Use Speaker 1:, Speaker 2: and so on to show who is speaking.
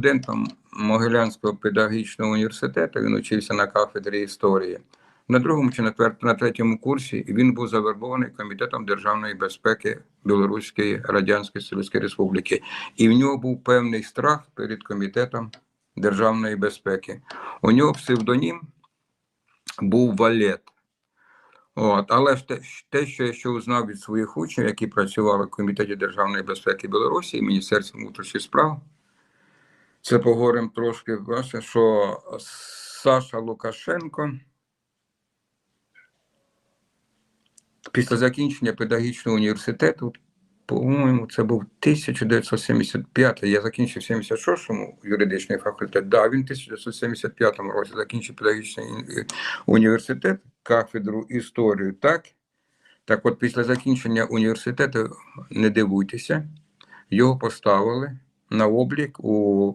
Speaker 1: студентом Могилянського педагогічного університету. Він учився на кафедрі історії. На другому чи на, третьому курсі він був завербований комітетом державної безпеки Білоруської Радянської Союзської Республіки, і в нього був певний страх перед комітетом державної безпеки. У нього псевдонім був Валет. От, але ж те, те, що я ще узнав від своїх учнів, які працювали в Комітеті державної безпеки Білорусі і Міністерстві внутрішніх справ, це поговоримо трошки, власне, що Саша Лукашенко після закінчення педагогічного університету, по-моєму, це був 1975, я закінчив 76-му юридичний факультет. Да, він в 1975 році закінчив педагогічний університет, кафедру історію, так? Так от після закінчення університету, не дивуйтеся, його поставили на облік у